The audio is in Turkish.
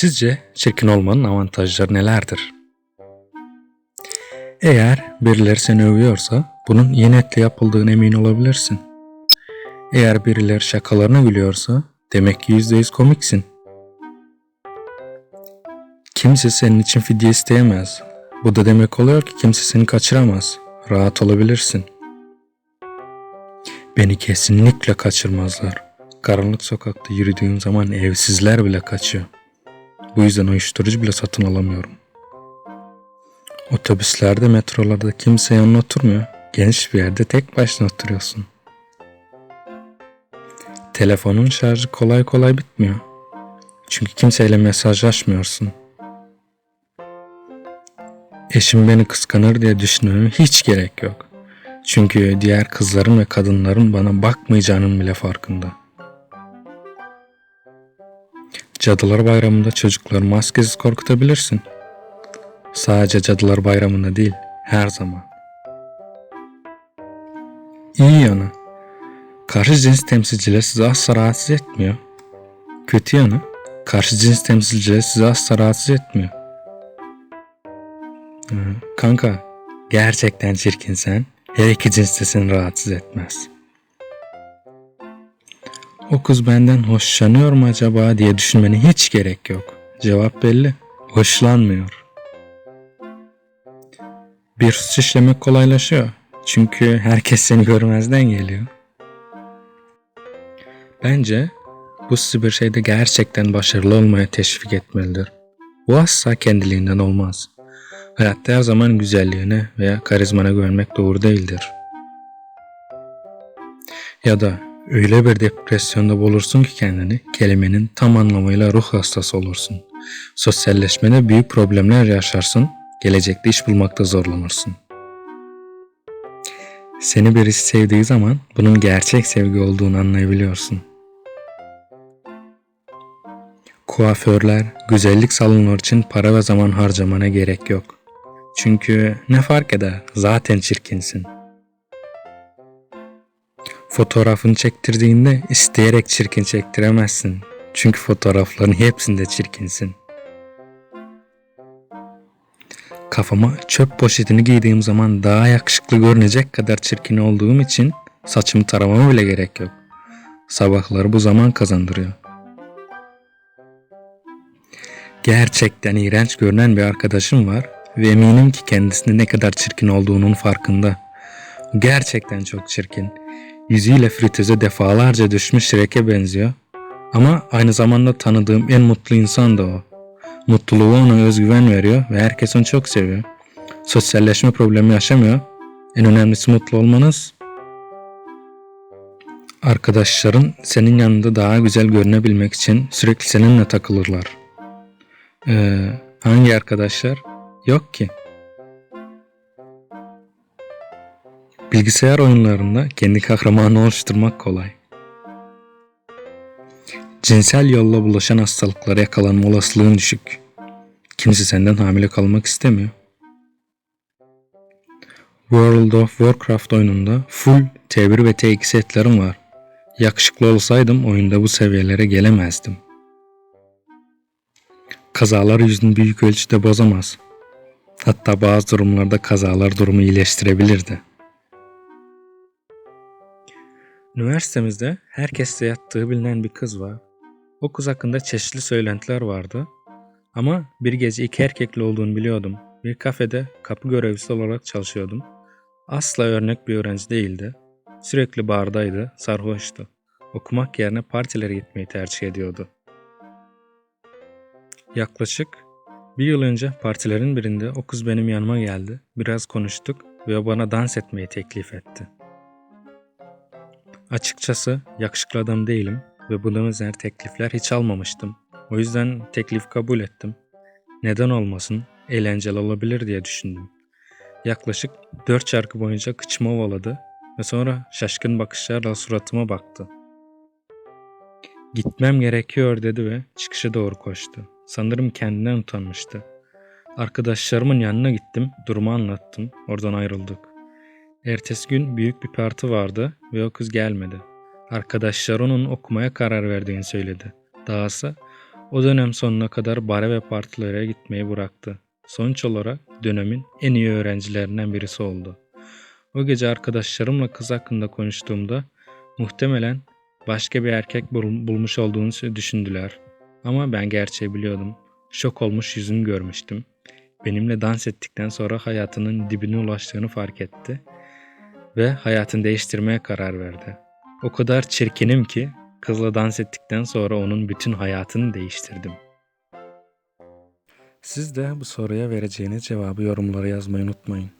Sizce çirkin olmanın avantajları nelerdir? Eğer birileri seni övüyorsa bunun iyi niyetle yapıldığına emin olabilirsin. Eğer birileri şakalarına gülüyorsa demek ki %100 komiksin. Kimse senin için fidye isteyemez. Bu da demek oluyor ki kimse seni kaçıramaz. Rahat olabilirsin. Beni kesinlikle kaçırmazlar. Karanlık sokakta yürüdüğüm zaman evsizler bile kaçıyor. Bu yüzden uyuşturucu bile satın alamıyorum. Otobüslerde, metrolarda kimse yanına oturmuyor. Geniş bir yerde tek başına oturuyorsun. Telefonun şarjı kolay kolay bitmiyor. Çünkü kimseyle mesajlaşmıyorsun. Eşim beni kıskanır diye düşünmeme hiç gerek yok. Çünkü diğer kızların ve kadınların bana bakmayacağının bile farkında. Cadılar Bayramı'nda çocukları maskesiz korkutabilirsin. Sadece Cadılar Bayramı'nda değil, her zaman. İyi yanı. Karşı cins temsilciler sizi asla rahatsız etmiyor. Kötü yanı. Karşı cins temsilciler sizi asla rahatsız etmiyor. Kanka, gerçekten çirkinsen her iki cins de seni rahatsız etmez. O kız benden hoşlanıyor mu acaba diye düşünmene hiç gerek yok. Cevap belli. Hoşlanmıyor. Bir suç işlemek kolaylaşıyor. Çünkü herkes seni görmezden geliyor. Bence bu sizi bir şeyde gerçekten başarılı olmaya teşvik etmelidir. Bu asla kendiliğinden olmaz. Hayatta her zaman güzelliğine veya karizmana güvenmek doğru değildir. Ya da öyle bir depresyonda bulursun ki kendini kelimenin tam anlamıyla ruh hastası olursun. Sosyalleşmede büyük problemler yaşarsın, gelecekte iş bulmakta zorlanırsın. Seni birisi sevdiği zaman bunun gerçek sevgi olduğunu anlayabiliyorsun. Kuaförler, güzellik salonları için para ve zaman harcamana gerek yok. Çünkü ne fark eder? Zaten çirkinsin. Fotoğrafını çektirdiğinde isteyerek çirkin çektiremezsin. Çünkü fotoğrafların hepsinde çirkinsin. Kafama çöp poşetini giydiğim zaman daha yakışıklı görünecek kadar çirkin olduğum için saçımı taramama bile gerek yok. Sabahları bu zaman kazandırıyor. Gerçekten iğrenç görünen bir arkadaşım var ve eminim ki kendisinin ne kadar çirkin olduğunun farkında. Gerçekten çok çirkin. Yüzüyle fritöze defalarca düşmüş Shrek'e benziyor. Ama aynı zamanda tanıdığım en mutlu insan da o. Mutluluğu ona özgüven veriyor ve herkes onu çok seviyor. Sosyalleşme problemi yaşamıyor. En önemlisi mutlu olmanız. Arkadaşların senin yanında daha güzel görünebilmek için sürekli seninle takılırlar. Ee, hangi arkadaşlar? Yok ki. Bilgisayar oyunlarında kendi kahramanı oluşturmak kolay. Cinsel yolla bulaşan hastalıklara yakalanma olasılığın düşük. Kimse senden hamile kalmak istemiyor. World of Warcraft oyununda full T1 ve T2 setlerim var. Yakışıklı olsaydım oyunda bu seviyelere gelemezdim. Kazalar yüzünü büyük ölçüde bozamaz. Hatta bazı durumlarda kazalar durumu iyileştirebilirdi. Üniversitemizde herkesle yattığı bilinen bir kız var. O kız hakkında çeşitli söylentiler vardı. Ama bir gece iki erkekli olduğunu biliyordum. Bir kafede kapı görevlisi olarak çalışıyordum. Asla örnek bir öğrenci değildi. Sürekli bardaydı, sarhoştu. Okumak yerine partilere gitmeyi tercih ediyordu. Yaklaşık bir yıl önce partilerin birinde o kız benim yanıma geldi. Biraz konuştuk ve bana dans etmeyi teklif etti. Açıkçası yakışıklı adam değilim ve buna benzer teklifler hiç almamıştım. O yüzden teklif kabul ettim. Neden olmasın, eğlenceli olabilir diye düşündüm. Yaklaşık dört şarkı boyunca kıçımı ovaladı ve sonra şaşkın bakışlarla suratıma baktı. Gitmem gerekiyor dedi ve çıkışa doğru koştu. Sanırım kendinden utanmıştı. Arkadaşlarımın yanına gittim, durumu anlattım, oradan ayrıldık. Ertesi gün büyük bir parti vardı ve o kız gelmedi. Arkadaşlar onun okumaya karar verdiğini söyledi. Dahası O dönem sonuna kadar bare ve partilere gitmeyi bıraktı. Sonuç olarak dönemin en iyi öğrencilerinden birisi oldu. O gece arkadaşlarımla kız hakkında konuştuğumda muhtemelen başka bir erkek bul- bulmuş olduğunu düşündüler. Ama ben gerçeği biliyordum. Şok olmuş yüzünü görmüştüm. Benimle dans ettikten sonra hayatının dibine ulaştığını fark etti ve hayatını değiştirmeye karar verdi. O kadar çirkinim ki kızla dans ettikten sonra onun bütün hayatını değiştirdim. Siz de bu soruya vereceğiniz cevabı yorumlara yazmayı unutmayın.